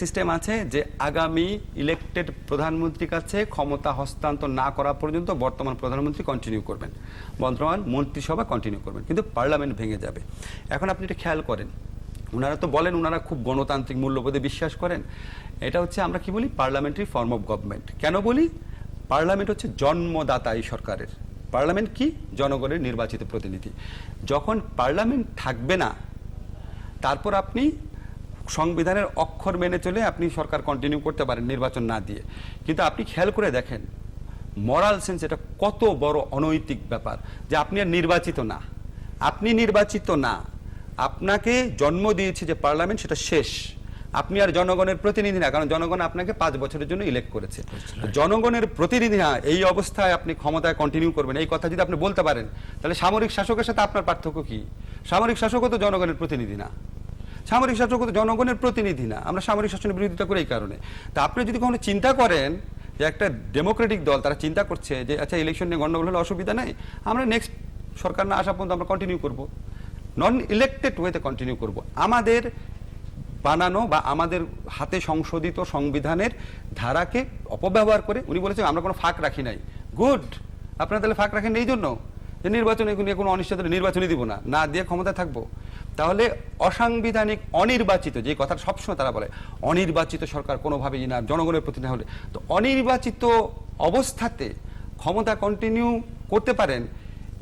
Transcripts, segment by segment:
System আছে যে আগামী ইলেকটেড প্রধানমন্ত্রীর কাছে ক্ষমতা হস্তান্তর না করা পর্যন্ত বর্তমান প্রধানমন্ত্রী কন্টিনিউ করবেন। বর্তমান মন্ত্রিসভা কন্টিনিউ করবেন, কিন্তু পার্লামেন্ট ভেঙে যাবে। এখন আপনি এটা খেয়াল করেন ওনারা তো বলেন ওনারা খুব গণতান্ত্রিক মূল্যবোধে বিশ্বাস করেন। এটা হচ্ছে আমরা কি বলি? পার্লামেন্টারি ফর্ম অফ গভর্নমেন্ট কেন বলি? পার্লামেন্ট হচ্ছে জন্মদাতা এই সরকারের। পার্লামেন্ট কি? জনগণের নির্বাচিত প্রতিনিধি। যখন পার্লামেন্ট থাকবে না, তারপর আপনি সংবিধানের অক্ষর মেনে চলে আপনি সরকার কন্টিনিউ করতে পারেন নির্বাচন না দিয়ে। কিন্তু আপনি খেয়াল করে দেখেন মরাল সেন্স এটা কত বড় অনৈতিক ব্যাপার যে আপনি আর নির্বাচিত না। আপনি নির্বাচিত না। আপনাকে জন্ম দিয়েছে যে পার্লামেন্ট সেটা শেষ। আপনি আর জনগণের প্রতিনিধি না কারণ জনগণ আপনাকে পাঁচ বছরের জন্য ইলেক্ট করেছে। জনগণের প্রতিনিধি না এই অবস্থায় আপনি ক্ষমতায় কন্টিনিউ করবেন। এই কথা যদি আপনি বলতে পারেন তাহলে সামরিক শাসকের সাথে আপনার পার্থক্য কি? সামরিক শাসকও তো জনগণের প্রতিনিধি না। সামরিক শাসক তো জনগণের প্রতিনিধি না। আমরা সামরিক শাসনের বিরোধিতা করি এই কারণে। তা আপনি যদি কখনো চিন্তা করেন যে একটা ডেমোক্রেটিক দল তারা চিন্তা করছে যে আচ্ছা ইলেকশন নিয়ে গন্ডগোল হলে অসুবিধা নেই, আমরা নেক্সট সরকার না আসা পর্যন্ত আমরা কন্টিনিউ করব। নন ইলেক্টেড ওয়েতে কন্টিনিউ করব। আমাদের বানানো বা আমাদের হাতে সংশোধিত সংবিধানের ধারাকে অপব্যবহার করে উনি বলেছেন, আমরা কোনো ফাঁক রাখি নাই। গুড আপনারা তাহলে ফাঁক রাখেন এই জন্য? যে নির্বাচনে কোনো অনিশ্চিত নির্বাচনই দিব না। না দিয়ে ক্ষমতায় থাকব। তাহলে অসাংবিধানিক অনির্বাচিত যে কথা সবসময় তারা বলে অনির্বাচিত সরকার কোনোভাবেই না জনগণের প্রতিনিধি হলে। তো অনির্বাচিত অবস্থাতে ক্ষমতা কন্টিনিউ করতে পারেন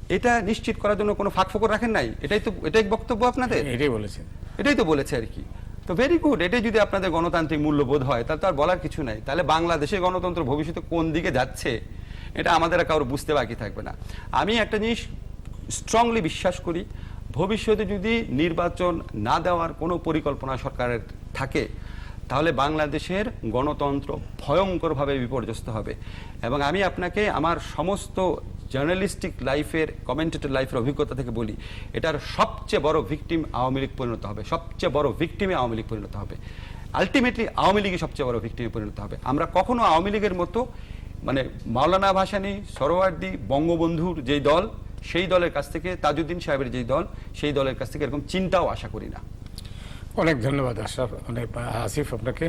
এটা নিশ্চিত করার জন্য কোনো ফাঁক ফোকর রাখেন নাই? এটাই তো এটাই বক্তব্য আপনাদের? এটাই বলেছেন। এটাই তো বলেছে আর কি। তো ভেরি গুড এটাই যদি আপনাদের গণতান্ত্রিক মূল্যবোধ হয় তাহলে তো আর বলার কিছু নাই। তাহলে বাংলাদেশের গণতন্ত্র ভবিষ্যতে কোন দিকে যাচ্ছে এটা আমাদের আর কারও বুঝতে বাকি থাকবে না। আমি একটা জিনিস স্ট্রংলি বিশ্বাস করি ভবিষ্যতে যদি নির্বাচন না দেওয়ার কোনো পরিকল্পনা সরকারের থাকে, তাহলে বাংলাদেশের গণতন্ত্র ভয়ঙ্করভাবে বিপর্যস্ত হবে। এবং আমি আপনাকে আমার সমস্ত জার্নালিস্টিক লাইফের, কমেন্টেটর লাইফের অভিজ্ঞতা থেকে বলি, এটার সবচেয়ে বড় ভিকটিম আওয়ামী লীগ পরিণত হবে, সবচেয়ে বড় ভিকটিমে আওয়ামী লীগ পরিণত হবে। আলটিমেটলি আওয়ামী লীগই সবচেয়ে বড় ভিকটিমে পরিণত হবে। আমরা কখনো আওয়ামী লীগের মতো মানে মাওলানা ভাসানী, সরোয়ার্দি, বঙ্গবন্ধুর যেই দল সেই দলের কাছ থেকে তাজউদ্দিন সাহেবের যে দল, সেই দলের কাছ থেকে এরকম চিন্তাও আশা করি না। অনেক ধন্যবাদ আশরাফ, অনেক আসিফ আপনাকে।